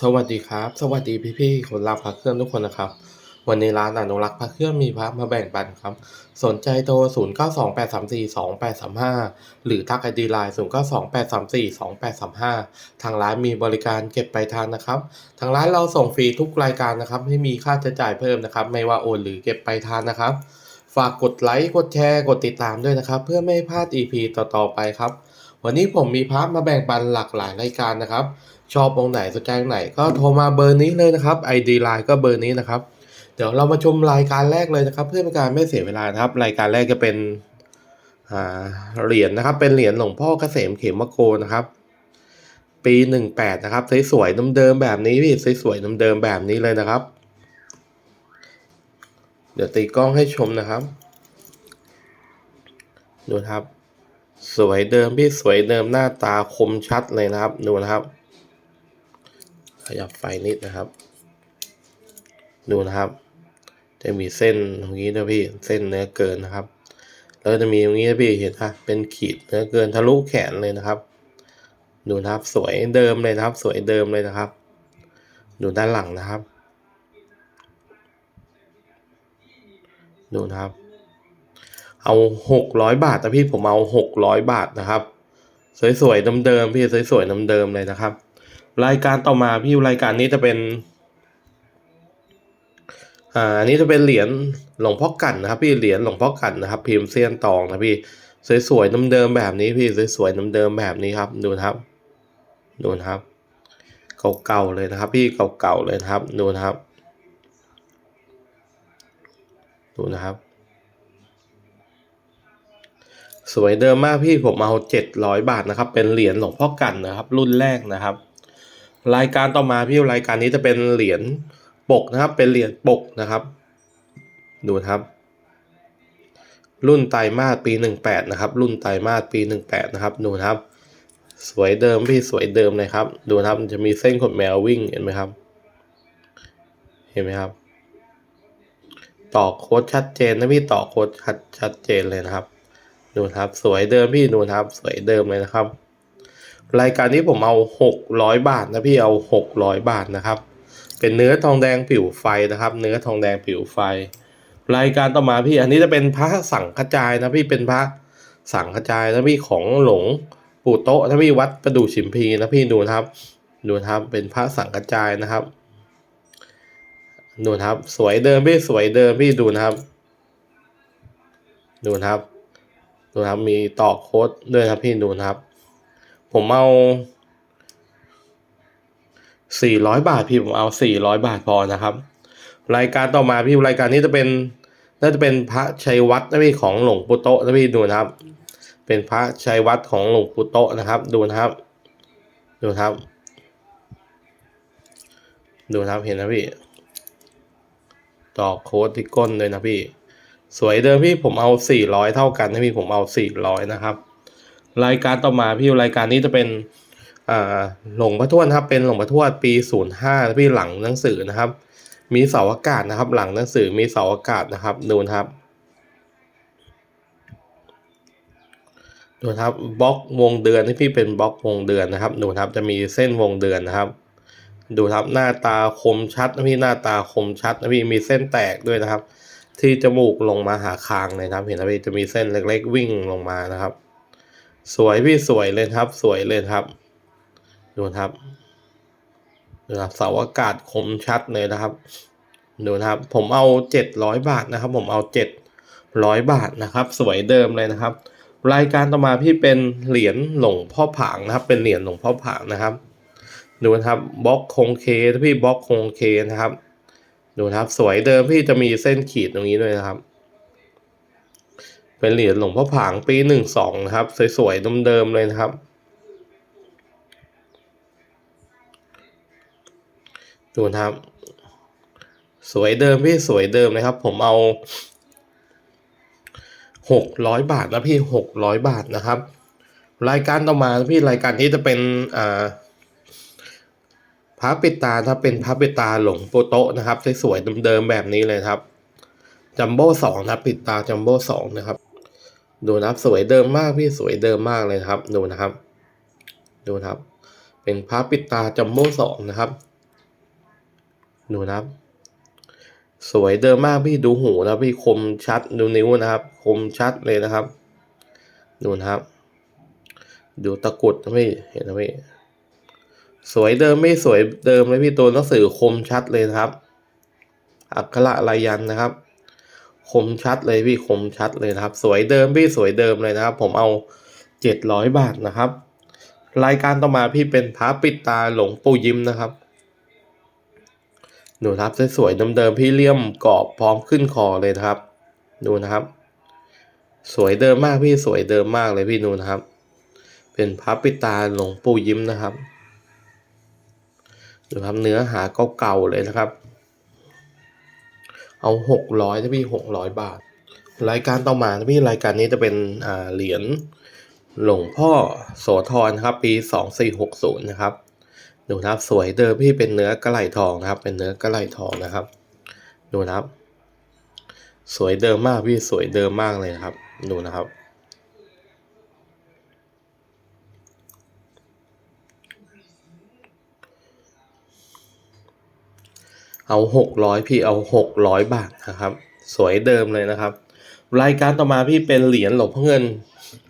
สวัสดีครับ สวัสดีพี่ๆคนรักพระเครื่องทุกคนนะครับ วันนี้ร้านอนุรักษ์พระเครื่องมีพระมาแบ่งปันครับ สนใจโทร 0 9 2 8 3 4 2 8 3 5 หรือทักไอดีไลน์0 9 2 8 3 4 2 8 3 5 ทางร้านมีบริการเก็บไปลายทางนะครับ ทางร้านเราส่งฟรีทุกรายการนะครับ ไม่มีค่าใช้จ่ายเพิ่มนะครับ ไม่ว่าโอนหรือเก็บไปลายทางนะครับ ฝากกดไลค์ กดแชร์ กดติดตามด้วยนะครับ เพื่อไม่ให้พลาด EP ต่อๆไปครับ วันนี้ผมมีพระมาแบ่งปันหลากหลายรายการนะครับ ชอบองไหนสนใจองไหน ก็โทรมาเบอร์นี้เลยนะครับ ID Line ก็เบอร์นี้นะครับ เดี๋ยวเรามาชมรายการแรกเลยนะครับ เพื่อเป็นการไม่เสียเวลานะครับ รายการแรกจะเป็นเหรียญนะครับ เป็นเหรียญหลวงพ่อเกษมเขมโกนะครับ ปีหนึ่งแปดนะครับสวยๆเดิมๆแบบนี้พี่สวยๆเดิมๆแบบนี้เลยนะครับ เดี๋ยวตีกล้องให้ชมนะครับดูนะครับ สวยเดิมพี่สวยเดิมหน้าตาคมชัดเลยนะครับ ดูนะครับ ยับไฟนิดนะครับ ดูนะครับ จะมีเส้นตรงนี้นะพี่เส้นเนื้อเกินนะครับ แล้วจะมีตรงนี้นะพี่เห็นปะเป็นขีดเนื้อเกินทะลุแขนเลยนะครับ ดูนะครับสวยเดิมเลยนะครับ สวยเดิมเลยนะครับ ดูด้านหลังนะครับ ดูนะครับ เอาหกร้อยบาทนะพี่ผมเอาหกร้อยบาทนะครับ สวยๆเดิมๆพี่สวยๆเดิมๆเลยนะครับ รายการต่อมาพี่รายการนี้จะเป็น อ่าอันนี้จะเป็นเหรียญหลวงพ่อกันนะครับ พี่เหรียญหลวงพ่อกันนะครับ พิมพ์เซียนตองนะพี่สวยๆเดิมแบบนี้พี่สวยๆเดิมแบบนี้ครับ ดูนะครับ ดูนะครับ เก่าๆเลยนะครับ พี่เก่าๆเลยนะครับ ดูนะครับ ดูนะครับ สวยเดิมมากพี่ผมเอาเจ็ดร้อยบาทนะครับ เป็นเหรียญหลวงพ่อกันนะครับ รุ่นแรกนะครับ รายการต่อมาพี่รายการนี้จะเป็นเหรียญปกนะครับ เป็นเหรียญปกนะครับ ดูนะครับ รุ่นไตรมาสปีหนึ่งแปดนะครับรุ่นไตรมาสปีหนึ่งแปดนะครับ ดูนะครับ สวยเดิมพี่สวยเดิมเลยครับ ดูนะครับจะมีเส้นขนแมววิ่งเห็นไหมครับ เห็นไหมครับ ต่อโค้ดชัดเจนนะพี่ต่อโค้ดชัดชัดเจนเลยนะครับ ดูนะครับ สวยเดิมพี่ดูนะครับ สวยเดิมเลยนะครับ รายการนี้ผมเอาหกร้อยบาทนะพี่เอาหกร้อยบาทนะครับ เป็นเนื้อทองแดงผิวไฟนะครับ เนื้อทองแดงผิวไฟ รายการต่อมาพี่อันนี้จะเป็นพระสังฆจายนะพี่เป็นพระสังฆจายนะพี่ของหลวงปู่โตะนะพี่วัดประดู่ฉิมพีนะพี่ดูนะครับ ดูนะครับเป็นพระสังฆจายนะครับดูนะครับ สวยเดิมพี่สวยเดิมพี่ดูนะครับ ดูนะครับดูนะครับมีต่อโค้ดด้วยนะครับพี่ดูนะครับ ผมเอาสี่ร้อยบาทพี่ผมเอาสี่ร้อยบาทพอนะครับ รายการต่อมาพี่รายการนี้จะเป็นน่าจะเป็นพระชัยวัดนะพี่ของหลวงปู่โตนะพี่ดูนะครับ เป็นพระชัยวัดของหลวงปู่โตนะครับ ดูนะครับ ดูนะครับ ดูนะครับเห็นนะพี่ต่อโค้ดที่ก้นเลยนะพี่ สวยเดิมพี่ผมเอา400เท่ากันนะพี่ผมเอา400นะครับ รายการต่อมาพี่รายการนี้จะเป็นหลงพ่อทวดนครับ เป็นหลงพ่อทวดปี05นะพี่หลังหนังสือนะครับ มีเสาอากาศนะครับ หลังหนังสือมีเสาอากาศนะครับดูนะครับดูนะครับบล็อกวงเดือนที่พี่เป็นบล็อกวงเดือนนะครับดูนะครับจะมีเส้นวงเดือนนะครับ ดูครับหน้าตาคมชัดนะพี่หน้าตาคมชัดนะพี่มีเส้นแตกด้วยนะครับ ที่จมูกลงมาหาคางเลยนะครับ เห็นนะพี่จะมีเส้นเล็ก ๆ วิ่งลงมานะครับ สวยพี่สวยเลยครับ สวยเลยครับดูนะครับดูนะครับเสาอากาศคมชัดเลยนะครับดูนะครับ ผมเอาเจ็ดร้อยบาทนะครับ ผมเอาเจ็ดร้อยบาทนะครับ สวยเดิมเลยนะครับ รายการต่อมาพี่เป็นเหรียญหลวงพ่อผางนะครับ เป็นเหรียญหลวงพ่อผางนะครับดูนะครับบล็อกคงเคถ้าพี่บล็อกคงเคนะครับ ดูนะครับ สวยเดิมพี่จะมีเส้นขีดตรงนี้ด้วยนะครับ เป็นเหรียญหลวงพ่อผางปีหนึ่งสองนะครับ สวยๆเดิมๆเลยนะครับดูนะครับ สวยเดิมพี่สวยเดิมนะครับ ผมเอาหกร้อยบาทนะพี่หกร้อยบาทนะครับ รายการต่อมาพี่รายการนี้จะเป็นอ่าพระปิตาถ้าเป็นพระปิตาหลวงปู่โตนะครับสวยๆเดิมๆแบบนี้เลยครับจัมโบ้สองนะปิดตาจัมโบ้สองนะครับ ดูนะครับสวยเดิมมากพี่สวยเดิมมากเลยครับ ดูนะครับ ดูนะครับ เป็นพระปิดตาจัมโบ้สองนะครับ ดูนะครับ สวยเดิมมากพี่ดูหูนะพี่คมชัดดูนิ้วนะครับ คมชัดเลยนะครับ ดูนะครับ ดูตะกุดนะพี่เห็นนะพี่สวยเดิมไม่สวยเดิมเลยพี่ตัวหนังสือคมชัดเลยนะครับ อักขระลายยันนะครับ คมชัดเลยพี่คมชัดเลยนะครับ สวยเดิมพี่สวยเดิมเลยนะครับ ผมเอาเจ็ดร้อยบาทนะครับ รายการต่อมาพี่เป็นพระปิดตาหลวงปู่ยิ้มนะครับดูนะครับสวยๆเดิมๆพี่เลี่ยมกรอบพร้อมขึ้นคอเลยนะครับ ดูนะครับ สวยเดิมมากพี่สวยเดิมมากเลยพี่ดูนะครับ เป็นพระปิดตาหลวงปู่ยิ้มนะครับดูครับเนื้อหาเก่าๆเลยนะครับ เอาหกร้อยนะพี่หกร้อยบาท รายการต่อมานะพี่รายการนี้จะเป็นอ่าเหรียญหลวงพ่อโสธรนะครับปีสองสี่หกศูนย์นะครับดูนะครับสวยเดิมพี่เป็นเนื้อกระไหลทองนะครับ เป็นเนื้อกระไหลทองนะครับ ดูนะครับ สวยเดิมมากพี่สวยเดิมมากเลยนะครับ ดูนะครับ เอาหกร้อยพี่เอาหกร้อยบาทนะครับ สวยเดิมเลยนะครับ รายการต่อมาพี่เป็นเหรียญหลวงพ่อเงิน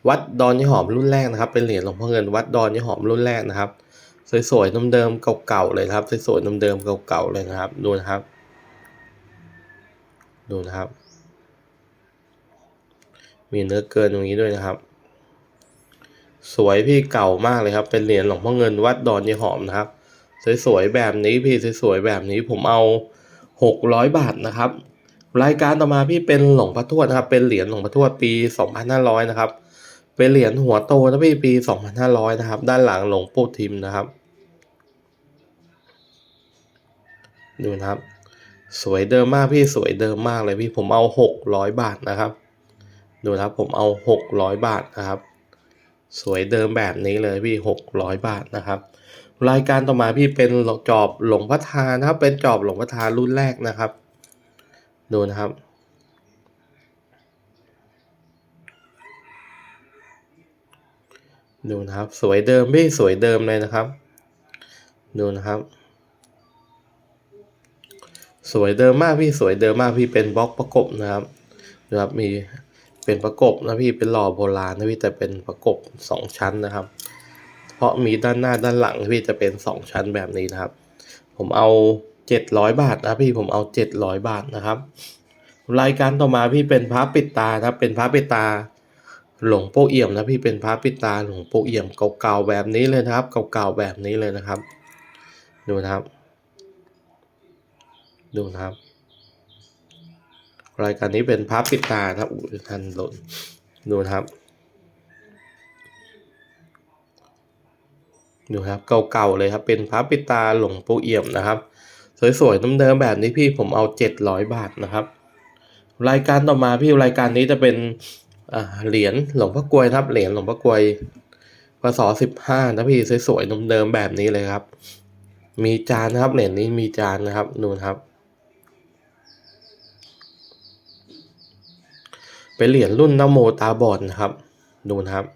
วัดดอนยี่หอมรุ่นแรกนะครับ เป็นเหรียญหลวงพ่อเงิน วัดดอนยี่หอมรุ่นแรกนะครับ สวยๆเดิมๆเก่าๆเลยครับ สวยๆเดิมๆเก่าๆเลยนะครับ ดูนะครับ ดูนะครับ มีเนื้อเกินตรงนี้ด้วยนะครับ สวยพี่เก่ามากเลยครับ เป็นเหรียญหลวงพ่อเงิน วัดดอนยี่หอมนะครับ สวยๆแบบนี้พี่สวยๆแบบนี้ผมเอาหกร้อยบาทนะครับ รายการต่อมาพี่เป็นหลงพ่อทวดนะครับ เป็นเหรียญหลงพ่อทวดปีสองพันห้าร้อยนะครับ เป็นเหรียญหัวโตนะพี่ปีสองพันห้าร้อยนะครับ ด้านหลังหลงปู่ทิมนะครับ ดูนะครับ สวยเดิมมากพี่สวยเดิมมากเลยพี่ผมเอาหกร้อยบาทนะครับ ดูนะครับผมเอาหกร้อยบาทนะครับ สวยเดิมแบบนี้เลยพี่หกร้อยบาทนะครับ รายการต่อมาพี่เป็นจอบหลงพ่อทานนะครับ เป็นจอบหลงพ่อทานรุ่นแรกนะครับ ดูนะครับ ดูนะครับ สวยเดิมพี่สวยเดิมเลยนะครับ ดูนะครับ สวยเดิมมากพี่สวยเดิมมากพี่เป็นบล็อกประกบนะครับนะครับมีเป็นประกบนะพี่เป็นหล่อโบราณนะพี่แต่เป็นประกบสองชั้นนะครับ ราะมีด้านหน้าด้านหลังพี่จะเป็นสองชั้นแบบนี้นะครับ ผมเอาเจ็ดร้อยบาทนะพี่ผมเอาเจ็ดร้อยบาทนะครับ รายการต่อมาพี่เป็นพระปิดตาครับเป็นพระปิดตาหลวงโป้เอี่ยมนะพี่เป็นพระปิดตาหลวงโป้เอี่ยมเก่าๆแบบนี้เลยนะครับเก่าๆแบบนี้เลยนะครับ ดูนะครับ ดูนะครับ รายการนี้เป็นพระปิดตาครับอุทันหล่นดูนะครับ ดูครับเก่าๆเลยครับเป็นพระปิตาหลวงปูเอี่ยมนะครับ สวยๆเดิมๆแบบนี้พี่ผมเอาเจ็ดร้อยบาทนะครับ รายการต่อมาพี่รายการนี้จะเป็นเหรียญหลวงพ่อกลวยครับเหรียญหลวงพ่อกลวยพศสิบห้านะพี่สวยๆเดิมๆแบบนี้เลยครับ มีจานนะครับเหรียญนี้มีจานนะครับดูนครับ เป็นเหรียญรุ่นนโมตาบอดนะครับดูนะครับ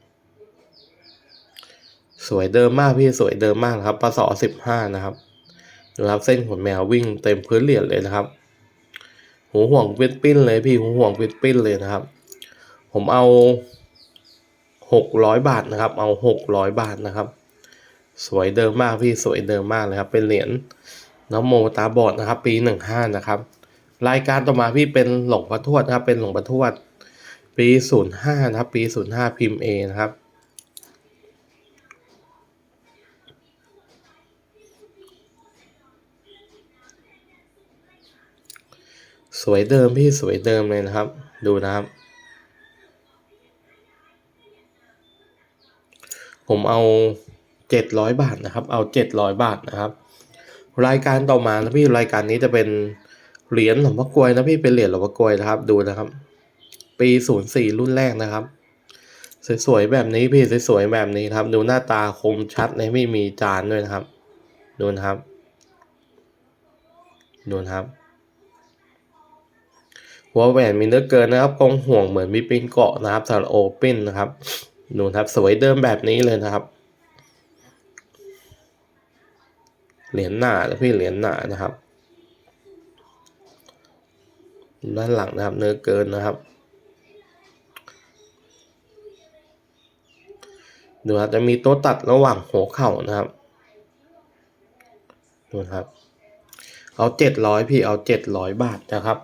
สวยเดิมมากพี่สวยเดิมมากครับปศสิบห้านะครับดูครับเส้นขนแมววิ่งเต็มพื้นเหรียญเลยนะครับ หูห่วงปิ้นปิ้นเลยพี่หูห่วงปิ้นปิ้นเลยนะครับ ผมเอาหกร้อยบาทนะครับ เอาหกร้อยบาทนะครับ สวยเดิมมากพี่สวยเดิมมากเลยครับ เป็นเหรียญน้ำโมตาบอดนะครับ ปีหนึ่งห้านะครับ รายการต่อมาพี่เป็นหลงพ่อทวดนะครับ เป็นหลงพ่อทวด ปีศูนย์ห้านะครับ ปีศูนย์ห้าพิมพ์เอนะครับ สวยเดิมพี่สวยเดิมเลยนะครับ ดูนะครับ ผมเอาเจ็ดร้อยบาทนะครับ เอาเจ็ดร้อยบาทนะครับ รายการต่อมานะพี่รายการนี้จะเป็นเหรียญหลวงพ่อกลวยนะพี่เป็นเหรียญหลวงพ่อกลวยนะครับ ดูนะครับ ปีศูนย์สี่รุ่นแรกนะครับสวยๆแบบนี้พี่สวยๆแบบนี้ครับ ดูหน้าตาคมชัดเลยไม่มีจานด้วยนะครับ ดูนะครับ ดูนะครับ หัวแหวนมีเนื้อเกินนะครับกองห่วงเหมือนมีปิ้นเกาะนะครับสำหรับโอปินนะครับดูนะครับสวยเดิมแบบนี้เลยนะครับ เหรียญหนานะพี่เหรียญหนานะครับด้านหลังนะครับ เนื้อเกินนะครับดูครับจะมีโต๊ะตัดระหว่างหัวเข่านะครับดูนะครับ เอาเจ็ดร้อยพี่เอาเจ็ดร้อยบาทนะครับ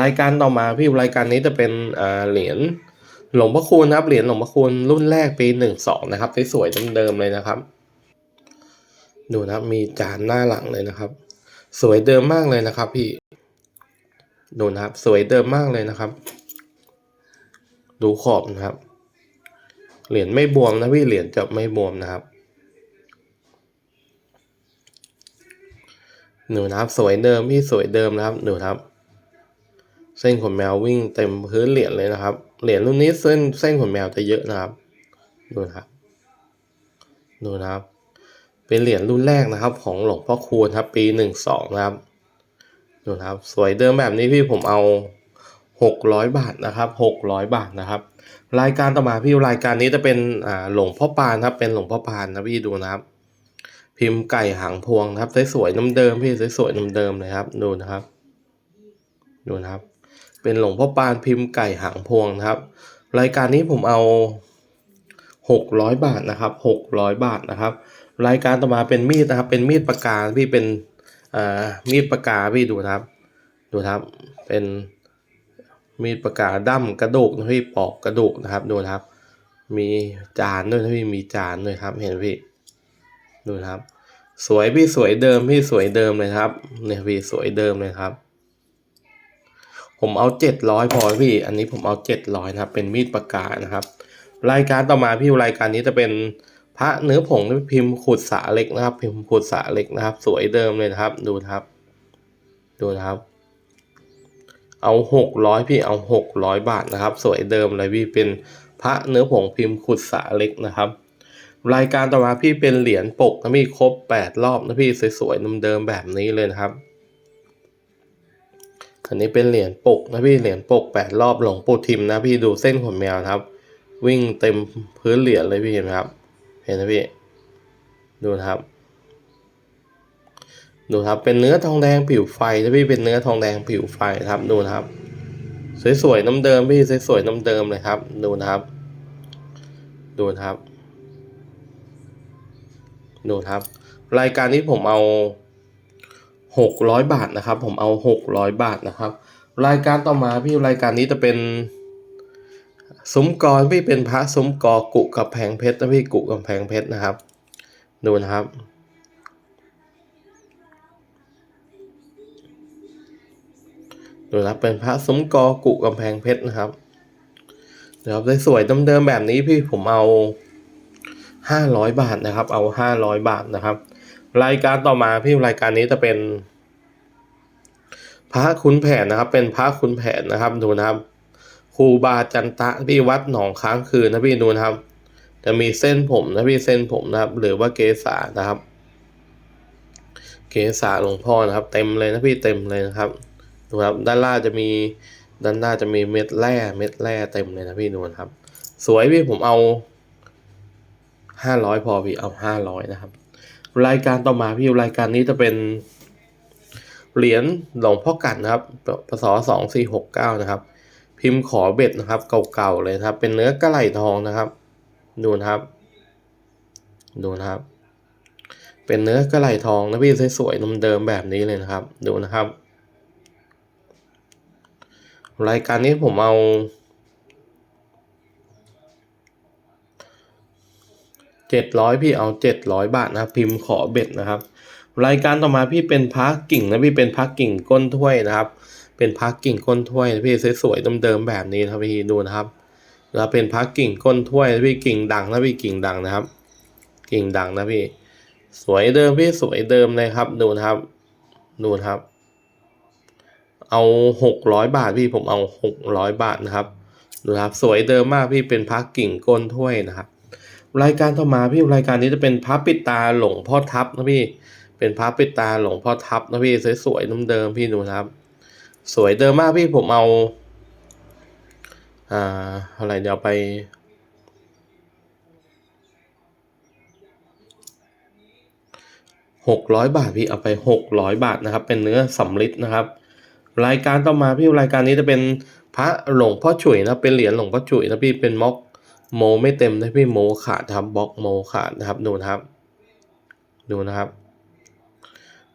รายการต่อมาพี่รายการนี้จะเป็นเหรียญหลวงพ่อคูณครับเหรียญหลวงพ่อคูณรุ่นแรกปีหนึ่งสองนะครับสวยๆเดิมๆเลยนะครับ ดูนะมีจานหน้าหลังเลยนะครับ สวยเดิมมากเลยนะครับ พี่ดูนะครับ สวยเดิมมากเลยนะครับ ดูขอบนะครับ เหรียญไม่บวมนะพี่เหรียญจะไม่บวมนะครับหนูนะครับ สวยเดิมพี่สวยเดิมนะครับหนูนะครับ เส้นขนแมววิ่งเต็มพื้นเหรียญเลยนะครับ เหรียญรุ่นนี้เส้นเส้นขนแมวจะเยอะนะครับ ดูนะครับดูนะครับ เป็นเหรียญรุ่นแรกนะครับ ของหลวงพ่อคูณครับปีหนึ่งสองนะครับ ดูนะครับ สวยเดิมแบบนี้พี่ผมเอาหกร้อยบาทนะครับหกร้อยบาทนะครับ รายการต่อมาพี่รายการนี้จะเป็นอ่าหลวงพ่อปานครับ เป็นหลวงพ่อปานนะพี่ดูนะครับ พิมพ์ไก่หางพวงนะครับสวยๆน้ำเดิมพี่สวยๆน้ำเดิมเลยครับ ดูนะครับ ดูนะครับ เป็นหลวงพ่อปานพิมพ์ไก่หางพวงนะครับ รายการนี้ผมเอาหกร้อยบาทนะครับหกร้อยบาทนะครับ รายการต่อมาเป็นมีดนะครับ เป็นมีดปากกาพี่เป็นอ่ามีดปากกาพี่ดูนะครับ ดูครับ เป็นมีดปากกาดั้มกระดูกนะพี่ปอกกระดูกนะครับดูนะครับ มีจานด้วยนะพี่มีจานด้วยครับ เห็นพี่ดูครับ สวยพี่สวยเดิมพี่สวยเดิมเลยครับเนี่ยพี่สวยเดิมเลยครับ ผมเอาเจ็ดร้อยพอพี่ อันนี้ผมเอาเจ็ดร้อยนะครับ เป็นมีดปากกานะครับ รายการต่อมาพี่รายการนี้จะเป็นพระเนื้อผงพิมพ์ขุดสาเล็กนะครับ พิมพ์ขุดสาเล็กนะครับ สวยเดิมเลยนะครับ ดูนะครับ ดูนะครับ เอาหกร้อยพี่เอาหกร้อยบาทนะครับ สวยเดิมเลยพี่เป็นพระเนื้อผงพิมพ์ขุดสาเล็กนะครับ รายการต่อมาพี่เป็นเหรียญปกนะพี่ครบแปดรอบนะพี่สวยๆเดิมๆแบบนี้เลยนะครับ อันนี้เป็นเหรียญปกนะพี่เหรียญปกแปดรอบหลวงปู่ทิมนะพี่ดูเส้นขนแมวครับ วิ่งเต็มพื้นเหรียญเลยพี่เห็นไหมครับ เห็นนะพี่ ดูนะครับ ดูครับเป็นเนื้อทองแดงผิวไฟนะพี่เป็นเนื้อทองแดงผิวไฟครับดูนะครับ สวยๆน้ำเดิมพี่สวยๆน้ำเดิมเลยครับ ดูนะครับ ดูนะครับ ดูครับ รายการนี้ผมเอา หกร้อยบาทนะครับ ผมเอาหกร้อยบาทนะครับ รายการต่อมาพี่รายการนี้จะเป็นซุ้มกรพี่เป็นพระซุ้มกอกุกับแพงเพชรนะพี่กุกับแพงเพชรนะครับ ดูนะครับดูนะเป็นพระซุ้มกอกุกำแพงเพชรนะครับเดี๋ยวสวยๆเดิมๆแบบนี้พี่ผมเอาห้าร้อยบาทนะครับ เอาห้าร้อยบาทนะครับ รายการต่อมาพี่รายการนี้จะเป็นพระคุณแผนนะครับ เป็นพระคุณแผนนะครับดูนะครับครูบาจันตะพี่วัดหนองค้างคืนนะพี่ดูนะครับ จะมีเส้นผมนะพี่เส้นผมนะครับ หรือว่าเกษานะครับ เกษาหลวงพ่อนะครับ เต็มเลยนะพี่เต็มเลยนะครับดูครับด้านล่างจะมีด้านหน้าจะมีเม็ดแร่เม็ดแร่เต็มเลยนะพี่ดูนะครับ สวยพี่ผมเอาห้าร้อยพอพี่เอาห้าร้อยนะครับ รายการต่อมาพี่รายการนี้จะเป็นเหรียญหลวงพ่อกันนะครับพศสองสี่หกเก้านะครับ พิมพ์ขอเบ็ดนะครับ เก่าๆเลยครับ เป็นเนื้อกระไหลทองนะครับ ดูนะครับ ดูนะครับ เป็นเนื้อกระไหลทองนะพี่สวยๆนมเดิมแบบนี้เลยนะครับ ดูนะครับ รายการนี้ผมเอา เจ็ดร้อยพี่เอาเจ็ดร้อยบาทนะพิมพ์ขอเบ็ดนะครับ รายการต่อมาพี่เป็นพักกิ่งนะพี่เป็นพักกิ่งก้นถ้วยนะครับ เป็นพักกิ่งก้นถ้วยนะพี่สวยๆเดิมๆแบบนี้นะครับพี่ดูนะครับแล้วเป็นพักกิ่งก้นถ้วยนะพี่กิ่งดังนะพี่กิ่งดังนะครับ กิ่งดังนะพี่ สวยเดิมพี่สวยเดิมเลยครับดูนะครับดูนะครับ เอาหกร้อยบาทพี่ผมเอาหกร้อยบาทนะครับดูครับ สวยเดิมมากพี่เป็นพักกิ่งก้นถ้วยนะครับ รายการต่อมาพี่รายการนี้จะเป็นพระปิดตาหลวงพ่อทับนะพี่ เป็นพระปิดตาหลวงพ่อทับนะพี่สวยๆเดิมๆพี่ดูนะครับ สวยเดิมมากพี่ผมเอาอ่าอะไรเดี๋ยวไป หกร้อยบาทพี่เอาไปหกร้อยบาทนะครับ เป็นเนื้อสำลิดนะครับ รายการต่อมาพี่รายการนี้จะเป็นพระหลวงพ่อฉุยนะเป็นเหรียญหลวงพ่อฉุยนะพี่เป็นม็อก โมไม่เต็มนะพี่โมขาดครับบล็อกโมขาดนะครับดูนะครับ ดูนะครับ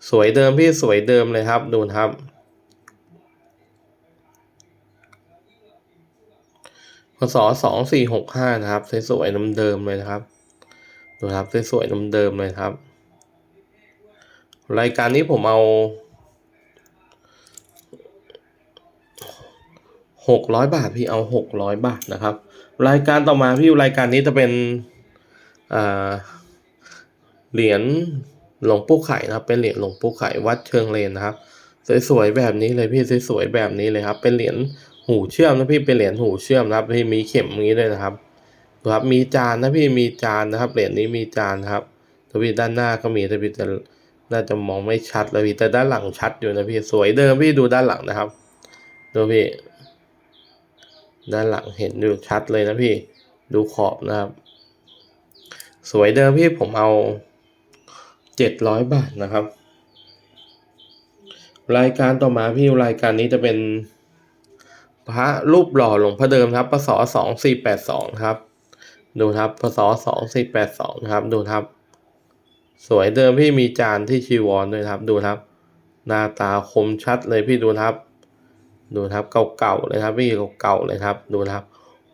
สวยเดิมพี่สวยเดิมเลยครับดูนะครับพศสองสี่หกห้านะครับสวยๆน้ำเดิมเลยนะครับดูนะครับสวยๆน้ำเดิมเลยครับ รายการนี้ผมเอาหกร้อยบาทพี่เอาหกร้อยบาทนะครับ รายการต่อมาพี่รายการนี้จะเป็นเหรียญหลวงปู่ไข่นะครับ เป็นเหรียญหลวงปู่ไข่วัดเชิงเลนนะครับ สวยๆแบบนี้เลยพี่สวยๆแบบนี้เลยครับ เป็นเหรียญหูเชื่อมนะพี่เป็นเหรียญหูเชื่อมนะครับพี่มีเข็มอย่างนี้ด้วยนะครับครับมีจานนะพี่มีจานนะครับเหรียญนี้มีจานครับตัวพี่ด้านหน้าก็มีแต่พี่น่าจะมองไม่ชัดเลยพี่แต่ด้านหลังชัดอยู่นะพี่สวยเดิมพี่ดูด้านหลังนะครับดูพี่ ด้านหลังเห็นอยู่ชัดเลยนะพี่ ดูขอบนะครับ สวยเดิมพี่ผมเอาเจ็ดร้อยบาทนะครับ รายการต่อมาพี่รายการนี้จะเป็นพระรูปหล่อหลวงพ่อเดิมครับพศสองสี่แปดสองครับ ดูครับพศสองสี่แปดสองครับ ดูครับ สวยเดิมพี่มีจานที่ชีวรด้วยครับ ดูครับ หน้าตาคมชัดเลยพี่ดูครับ ดูครับเก่าๆเลยครับพี่เก่าๆเลยครับดูครับ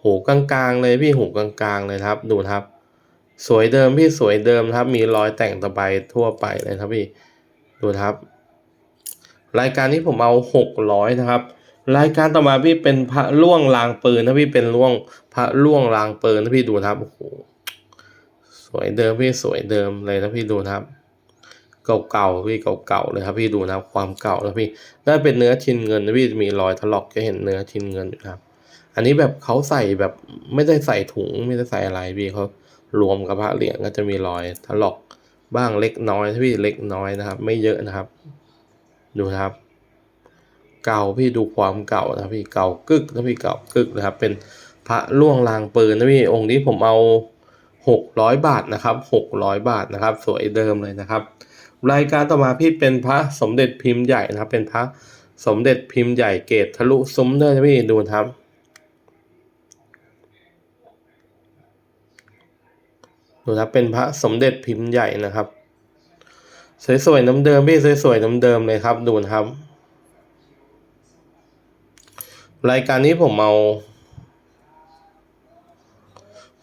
หูกลางๆเลยพี่หูกลางๆเลยครับ ดูครับ สวยเดิมพี่สวยเดิมครับ มีรอยแต่งตะไบทั่วไปเลยครับพี่ดูครับ รายการนี้ผมเอาหกร้อยนะครับ รายการต่อมาพี่เป็นพระล่วงลางปืนนะพี่เป็นล่วงพระล่วงลางปืนนะพี่ดูครับโอ้โหสวยเดิมพี่สวยเดิมเลยนะพี่ดูครับ เก่าๆพี่เก่าๆเลยครับพี่ดูนะความเก่านะพี่น่าเป็นเนื้อชิ้นเงินนะพี่มีรอยถลอกจะเห็นเนื้อชิ้นเงินอยู่ครับ อันนี้แบบเขาใส่แบบไม่ได้ใส่ถุงไม่ได้ใส่อะไรพี่เขารวมกับพระเหรียญก็จะมีรอยถลอกบ้างเล็กน้อยนะพี่เล็กน้อยนะครับ ไม่เยอะนะครับ ดูนะครับ เก่าพี่ดูความเก่านะพี่เก่ากึกนะพี่เก่ากึกนะครับ เป็นพระล่วงลางปืนนะพี่องค์นี้ผมเอาหกร้อยบาทนะครับหกร้อยบาทนะครับ สวยเดิมเลยนะครับ รายการต่อมาพี่เป็นพระสมเด็จพิมพ์ใหญ่นะครับ เป็นพระสมเด็จพิมพ์ใหญ่เกตทะลุซุ้มด้วยนะพี่ดูนะครับ ดูนะครับเป็นพระสมเด็จพิมพ์ใหญ่นะครับ สวยๆน้ำเดิมพี่สวยๆน้ำเดิมเลยครับ ดูนะครับ รายการนี้ผมเอา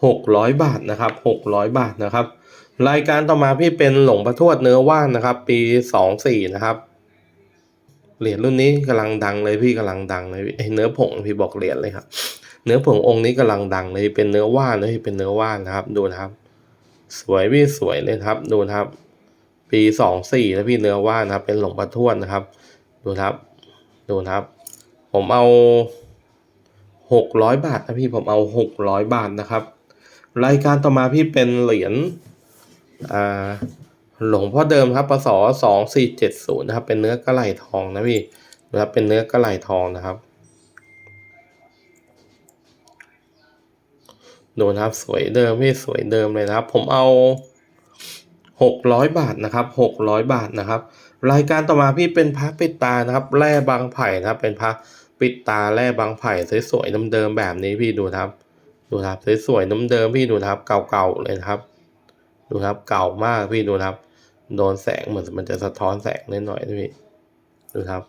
หกร้อยบาทนะครับหกร้อยบาทนะครับ รายการต่อมาพี่เป็นหลงประทวดเนื้อว่านนะครับ ปีสองสี่นะครับ เหรียญรุ่นนี้กำลังดังเลยพี่กำลังดังเลยเอ้เนื้อผงพี่บอกเหรียญเลยครับ เนื้อผงองค์นี้กำลังดังเลยเป็นเนื้อว่านเลยพี่เป็นเนื้อว่านนะครับ ดูนะครับ สวยพี่สวยเลยครับ ดูนะครับ ปีสองสี่นะพี่เนื้อว่านนะครับ เป็นหลงประทวดนะครับ ดูนะครับ ดูนะครับ ผมเอาหกร้อยบาทนะพี่ผมเอาหกร้อยบาทนะครับ รายการต่อมาพี่เป็นเหรียญ หลวงพ่อเดิมครับปศสองสี่เจ็ดศูนย์นะครับ เป็นเนื้อกระไหลทองนะพี่นะครับเป็นเนื้อกระไหลทองนะครับดูนะครับสวยเดิมพี่สวยเดิมเลยนะครับ ผมเอาหกร้อยบาทนะครับหกร้อยบาทนะครับ รายการต่อมาพี่เป็นพระปิดตานะครับแร่บางไผ่นะครับ เป็นพระปิดตาแร่บางไผ่สวยๆเดิมๆแบบนี้พี่ดูนะครับ ดูนะครับสวยๆเดิมๆพี่ดูนะครับ เก่าๆเลยนะครับ ดูครับเก่ามากพี่ดูครับ โดนแสงเหมือนมันจะสะท้อนแสงนิดหน่อยนะพี่ดูครับ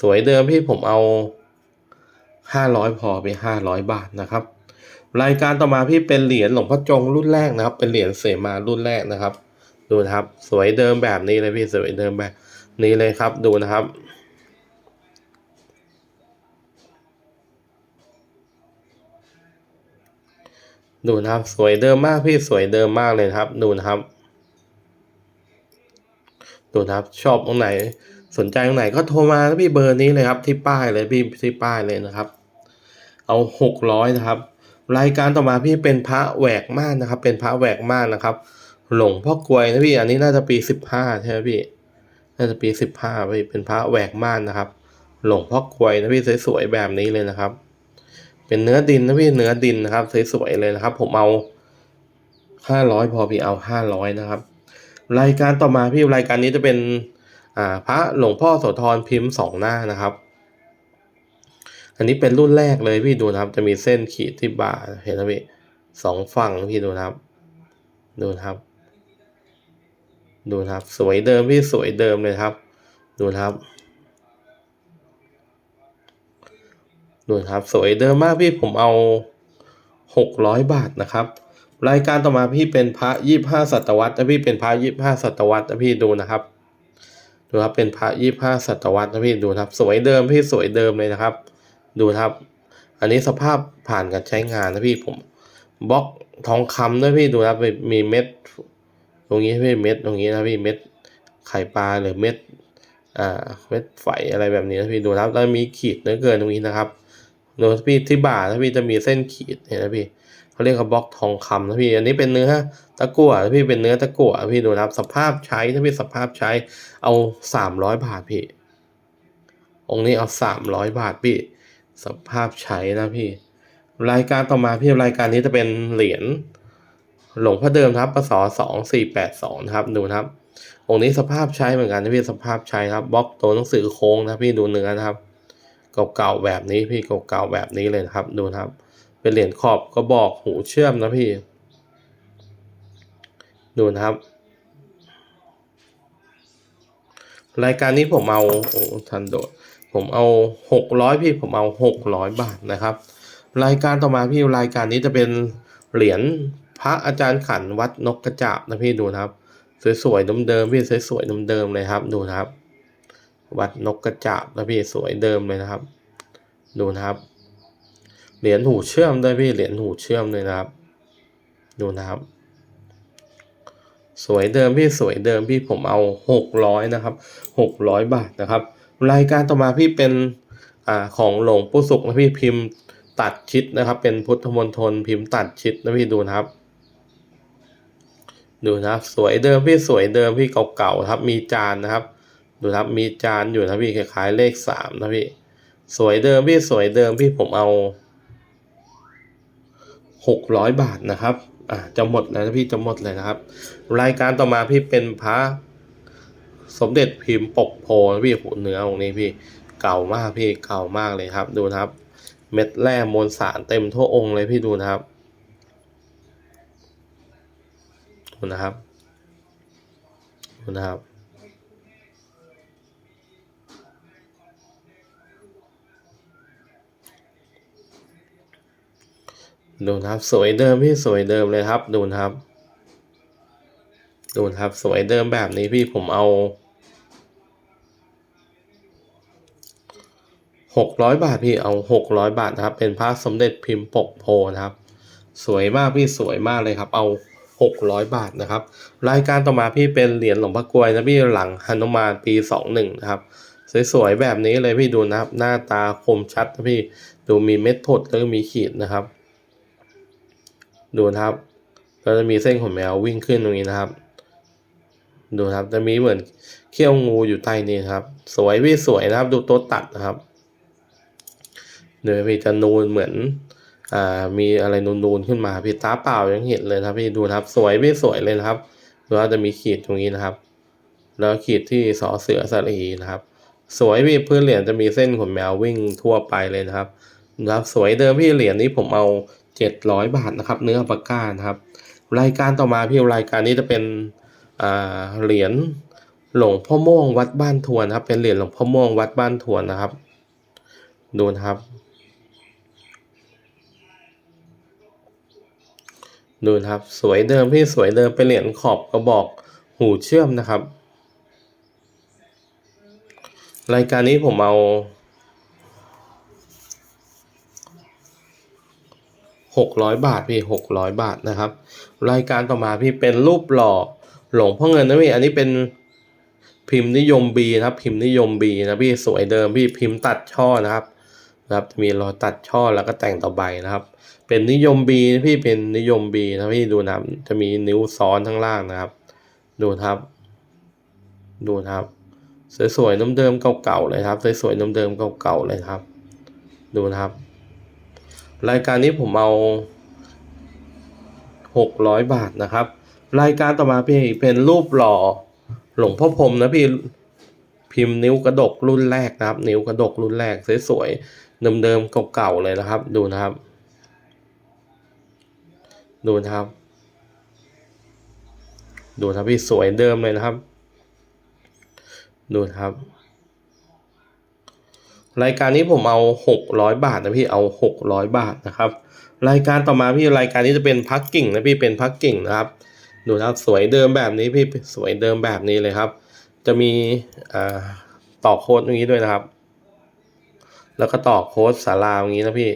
สวยเดิมพี่ผมเอาห้าร้อยพอไปห้าร้อยบาทนะครับ รายการต่อมาพี่เป็นเหรียญหลวงพ่อจงรุ่นแรกนะครับ เป็นเหรียญเสมารุ่นแรกนะครับ ดูนะครับ สวยเดิมแบบนี้เลยพี่สวยเดิมแบบนี้เลยครับ ดูนะครับ ดูนะครับสวยเดิมมากพี่สวยเดิมมากเลยครับ ดูนะครับ ดูนะครับ ชอบตรงไหน สนใจตรงไหนก็โทรมาพี่เบอร์นี้เลยครับ ที่ป้ายเลยพี่ที่ป้ายเลยนะครับ เอาหกร้อยนะครับ รายการต่อมาพี่เป็นพระแหวกม่านนะครับ เป็นพระแหวกม่านนะครับ หลงพ่อกลวยนะพี่อันนี้น่าจะปีสิบห้าใช่ไหมพี่น่าจะปีสิบห้าพี่เป็นพระแหวกม่านนะครับ หลงพ่อกลวยนะพี่สวยๆแบบนี้เลยนะครับ เป็นเนื้อดินนะพี่เนื้อดินนะครับสวยๆเลยนะครับ ผมเอาห้าร้อยพอพี่เอาห้าร้อยนะครับ รายการต่อมาพี่รายการนี้จะเป็นอ่าพระหลวงพ่อโสธรพิมพ์สองหน้านะครับ อันนี้เป็นรุ่นแรกเลยพี่ดูนะครับ จะมีเส้นขีดที่บ่าเห็นไหมพี่สองฝั่งพี่ดูนะครับ ดูนะครับ ดูนะครับ สวยเดิมพี่สวยเดิมเลยครับ ดูนะครับ ดูครับสวยเดิมมากพี่ผมเอาหกร้อยบาทนะครับ รายการต่อมาพี่เป็นพระยี่ห้าศตวรรษนะพี่เป็นพระยี่ห้าศตวรรษนะพี่ดูนะครับดูครับเป็นพระยี่ห้าศตวรรษนะพี่ดูครับ สวยเดิมพี่สวยเดิมเลยนะครับ ดูครับ อันนี้สภาพผ่านการใช้งานนะพี่ผมบล็อกทองคำด้วยพี่ดูครับมีเม็ด ตรงนี้พี่เม็ดตรงนี้นะพี่เม็ดไข่ปลาหรือเม็ดอ่าเม็ดไฝอะไรแบบนี้นะพี่ดูครับแล้วมีขีดเนื้อเกินตรงนี้นะครับ ดูพี่ที่บ่านะพี่จะมีเส้นขีดเห็นไหมพี่เขาเรียกว่าบล็อกทองคำนะพี่อันนี้เป็นเนื้อตะกั่วนะพี่เป็นเนื้อตะกั่วพี่ดูนะครับสภาพใช้ถ้าพี่สภาพใช้เอาสามร้อยบาทพี่ องค์นี้เอาสามร้อยบาทพี่ สภาพใช้นะพี่ รายการต่อมาพี่รายการนี้จะเป็นเหรียญหลวงพ่อเดิมครับปศสองสี่แปดสองครับดูนะครับองค์นี้สภาพใช้เหมือนกันนะพี่สภาพใช้ครับบล็อกตัวหนังสือโค้งนะพี่ดูเนื้อนะครับ เก่าๆแบบนี้พี่เก่าๆแบบนี้เลยนะครับดูนะครับ เป็นเหรียญขอบก็บอกหูเชื่อมนะพี่ ดูนะครับ รายการนี้ผมเอาโอ้ทันโดดผมเอาหกร้อยพี่ผมเอาหกร้อยบาทนะครับ รายการต่อมาพี่รายการนี้จะเป็นเหรียญพระอาจารย์ขันวัดนกกระจาบนะพี่ดูนะครับ สวยๆเดิมๆพี่สวยๆเดิมๆเลยครับดูนะครับ วัดนกกระจาบนะพี่สวยเดิมเลยนะครับ ดูนะครับ เหรียญหูเชื่อมด้วยพี่เหรียญหูเชื่อมเลยนะครับ ดูนะครับ สวยเดิมพี่สวยเดิมพี่ผมเอาหกร้อยนะครับหกร้อยบาทนะครับ รายการต่อมาพี่เป็นอ่าของหลวงปู่สุขนะพี่พิมพ์ตัดชิดนะครับ เป็นพุทธมณฑลพิมพ์ตัดชิดนะพี่ดูนะครับดูนะครับสวยเดิมพี่สวยเดิมพี่เก่าๆครับมีจานนะครับ ดูครับมีจานอยู่นะพี่คล้ายๆเลขสามนะพี่สวยเดิมพี่สวยเดิมพี่ผมเอาหกร้อยบาทนะครับอ่าจะหมดแล้วนะพี่จะหมดเลยนะครับ รายการต่อมาพี่เป็นพระสมเด็จพิมพ์ปกโพนะพี่โหเนื้อองค์นี้พี่เก่ามากพี่เก่ามากเลยครับ ดูนะครับ เม็ดแร่มวลสารเต็มทั่วองค์เลยพี่ดูนะครับดูนะครับดูนะครับ ดูครับ สวยเดิมพี่สวยเดิมเลยครับ ดูครับ ดูครับสวยเดิมแบบนี้พี่ผมเอาหกร้อยบาทพี่เอาหกร้อยบาทนะครับ เป็นพระสมเด็จพิมพ์ปกโพนะครับ สวยมากพี่สวยมากเลยครับ เอาหกร้อยบาทนะครับ รายการต่อมาพี่เป็นเหรียญหลวงพ่อกลวยนะพี่หลังหนุมานปีสองหนึ่งนะครับสวยๆแบบนี้เลยพี่ดูนะครับ หน้าตาคมชัดนะพี่ดูมีเม็ดผดแล้วก็มีขีดนะครับ ดูนะครับก็จะมีเส้นขนแมววิ่งขึ้นตรงนี้นะครับ ดูครับจะมีเหมือนเขี้ยวงูอยู่ใต้นี้นครับ สวยพี่สวยนะครับ ดูโต๊ะตัดนะครับเดี๋ยวพี่จะนูนเหมือนอ่ามีอะไรนูนๆขึ้นมาพี่ตาเปล่ายังเห็นเลยนะครับพี่ดูครับ สวยพี่สวยเลยนะครับดูว่าจะมีขีดตรงนี้นะครับ แล้วขีดที่สอเสือสระอีนะครับ สวยพี่พื้นเหรียญจะมีเส้นขนแมววิ่งทั่วไปเลยนะครับนะครับสวยเดิมพี่เหรียญนี้ผมเอา เจ็ดร้อยบาทนะครับ เนื้อปากกานะครับ รายการต่อมาพี่รายการนี้จะเป็นเหรียญหลวงพ่อม่วงวัดบ้านทวนครับ เป็นเหรียญหลวงพ่อม่วงวัดบ้านทวนนะครับดูนะครับ ดูนะครับ สวยเดิมพี่สวยเดิมเป็นเหรียญขอบกระบอกหูเชื่อมนะครับ รายการนี้ผมเอา หกร้อยบาทพี่หกร้อยบาทนะครับ รายการต่อมาพี่เป็นรูปหล่อหลวงพ่อเงินนะพี่อันนี้เป็นพิมพ์นิยมบีนะครับ พิมพ์นิยมบีนะพี่สวยเดิมพี่พิมพ์ตัดช่อนะครับนะครับมีรอยตัดช่อแล้วก็แต่งต่อใบนะครับ เป็นนิยมบีพี่เป็นนิยมบีนะพี่ดูนะจะมีนิ้วซ้อนข้างล่างนะครับ ดูนะครับ ดูนะครับสวยๆเดิมๆเก่าๆเลยครับสวยๆเดิมๆเก่าๆเลยครับ ดูนะครับ รายการนี้ผมเอาหกร้อยบาทนะครับ รายการต่อมาพี่เป็นรูปหล่อหลวงพ่อพรมนะพี่พิมพ์นิ้วกระดกรุ่นแรกนะครับ นิ้วกระดกรุ่นแรกสวยๆเดิมๆเก่าๆเลยนะครับ ดูนะครับ ดูนะครับ ดูนะพี่สวยเดิมเลยนะครับ ดูนะครับ รายการนี้ผมเอาหกร้อยบาทนะพี่เอาหกร้อยบาทนะครับ รายการต่อมาพี่รายการนี้จะเป็นพักกิ่งนะพี่เป็นพักกิ่งนะครับ ดูนะครับสวยเดิมแบบนี้พี่สวยเดิมแบบนี้เลยครับ จะมีต่อโค้ดอย่างนี้ด้วยนะครับ แล้วก็ต่อโค้ดสาราอย่างนี้นะพี่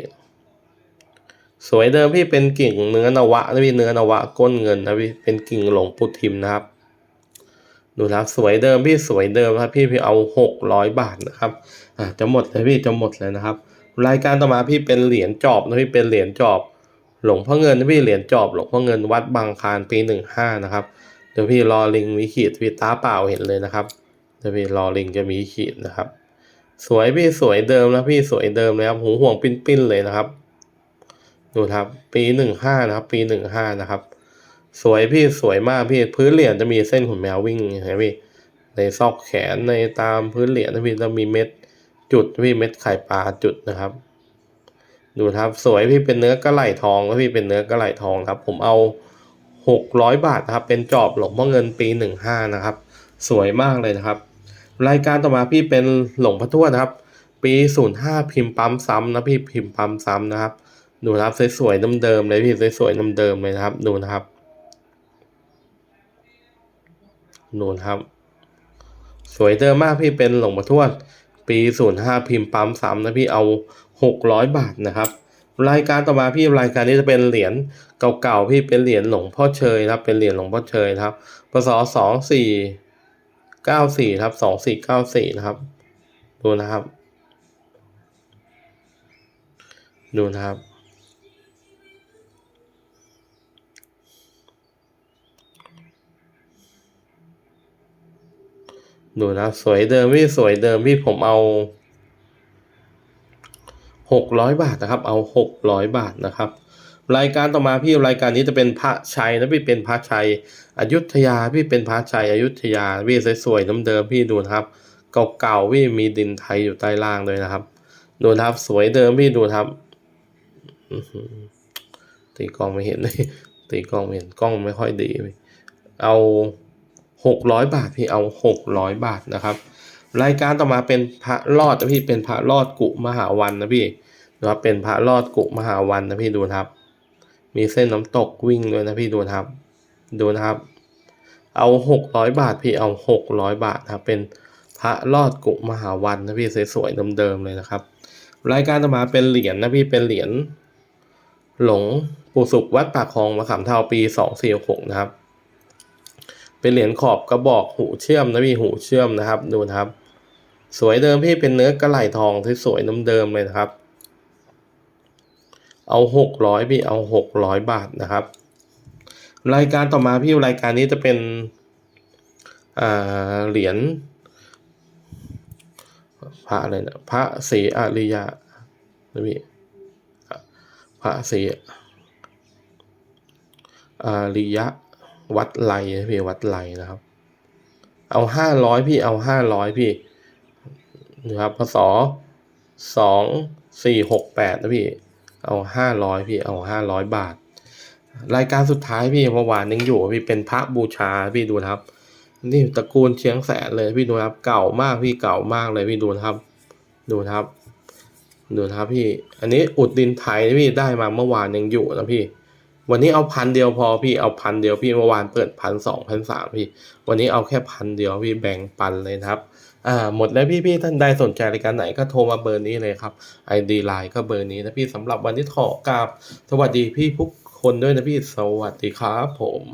สวยเดิมพี่เป็นกิ่งเนื้อนวะนะพี่เนื้อนวะก้นเงินนะพี่เป็นกิ่งหลงปุทิมนะครับ ดูนะครับสวยเดิมพี่สวยเดิมครับพี่พี่เอาหกร้อยบาทนะครับอ่าจะหมดเลยพี่จะหมดเลยนะครับ รายการต่อมาพี่เป็นเหรียญจอบนะพี่เป็นเหรียญจอบ หลวงพ่อเงินนะพี่เหรียญจอบหลวงพ่อเงินวัดบางคานปีหนึ่งห้านะครับเดี๋ยวพี่รอลิงมีขีดพี่ตาเปล่าเห็นเลยนะครับเดี๋ยวพี่รอลิงจะมีขีดนะครับ สวยพี่สวยเดิมนะพี่สวยเดิมเลยครับหูห่วงปิ้นๆเลยนะครับ ดูครับปีหนึ่งห้านะครับปีหนึ่งห้านะครับ สวยพี่สวยมากพี่พื้นเหรียญจะมีเส้นขนแมววิ่งเห็นไหมพี่ในซอกแขนในตามพื้นเหรียญนะพี่จะมีเม็ดจุดพี่เม็ดไข่ปลาจุดนะครับ ดูครับสวยพี่เป็นเนื้อกระไหลทองนะพี่เป็นเนื้อกระไหลทองครับ ผมเอาหกร้อยบาทนะครับ เป็นจอบหลวงพ่อเงินปีหนึ่งห้านะครับ สวยมากเลยนะครับ รายการต่อมาพี่เป็นหลวงพ่อทวดนะครับ ปีศูนย์ห้าพิมพ์ปั๊มซ้ำนะพี่พิมพ์ปั๊มซ้ำนะครับ ดูนะครับสวยๆเดิมๆเลยพี่สวยๆเดิมๆเลยนะครับ ดูนะครับ นูนครับ สวยเดิมมากพี่เป็นหลวงพ่อทวด ปีศูนย์ห้าพิมพ์ปั๊มซ้ำนะพี่เอาหกร้อยบาทนะครับ รายการต่อมาพี่รายการนี้จะเป็นเหรียญเก่าๆพี่เป็นเหรียญหลวงพ่อเชยนะครับ เป็นเหรียญหลวงพ่อเชยครับพศสองสี่เก้าสี่ครับสองสี่เก้าสี่นะครับ ดูนะครับ ดูนะครับ ดูนะ สวยเดิมพี่สวยเดิมพี่ผมเอาหกร้อยบาทนะครับ เอาหกร้อยบาทนะครับ รายการต่อมาพี่รายการนี้จะเป็นพระชัยนะพี่เป็นพระชัยอยุธยาพี่เป็นพระชัยอยุธยาพี่สวยๆน้ำเดิมพี่ดูนะครับ เก่าๆพี่มีดินไทยอยู่ใต้ล่างเลยนะครับ ดูนะครับ สวยเดิมพี่ดูนะครับตีกล้องไม่เห็นเลยตีกล้องไม่เห็นกล้องไม่ค่อยดีเอา หกร้อยบาทพี่เอาหกร้อยบาทนะครับ รายการต่อมาเป็นพระรอดนะพี่เป็นพระรอดกุมหาวันนะพี่นะครับเป็นพระรอดกุมหาวันนะพี่ดูครับ มีเส้นน้ำตกวิ่งด้วยนะพี่ดูครับ ดูนะครับ เอาหกร้อยบาทพี่เอาหกร้อยบาทนะครับเป็นพระรอดกุมหาวันนะพี่สวยๆเดิมๆเลยนะครับ รายการต่อมาเป็นเหรียญนะพี่เป็นเหรียญหลงปู่สุขวัดปากคลองมะขามเทาปีสองสี่หกนะครับ เป็นเหรียญขอบกระบอกหูเชื่อมนะพี่หูเชื่อมนะครับ ดูนะครับ สวยเดิมพี่เป็นเนื้อกระไหลทองที่สวยน้ำเดิมเลยนะครับ เอาหกร้อยพี่เอาหกร้อยบาทนะครับ รายการต่อมาพี่รายการนี้จะเป็นอ่าเหรียญพระอะไรนะพระศรีอริยะนะพี่พระศรีอริยะ วัดไลนะพี่วัดไลนะครับ เอาห้าร้อยพี่เอาห้าร้อยพี่นะครับพศสองสี่หกแปดนะพี่ เอาห้าร้อยพี่เอาห้าร้อยบาท รายการสุดท้ายพี่เมื่อวานยังอยู่พี่เป็นพระบูชาพี่ดูนะครับ นี่ตระกูลเชียงแสนเลยพี่ดูนะครับ เก่ามากพี่เก่ามากเลยพี่ดูนะครับ ดูนะครับ ดูนะครับพี่ อันนี้อุดดินไทยพี่ได้มาเมื่อวานยังอยู่นะพี่ วันนี้เอาพันเดียวพอพี่เอาพันเดียวพี่เมื่อวานเปิดพันสองพันสามพี่ วันนี้เอาแค่พันเดียวพี่แบ่งปันเลยนะครับอ่าหมดแล้วพี่พี่ท่านใดสนใจรายการไหนก็โทรมาเบอร์นี้เลยครับ ID Line ก็เบอร์นี้นะพี่สำหรับวันนี้ขอกราบสวัสดีพี่ทุกคนด้วยนะพี่สวัสดีครับผม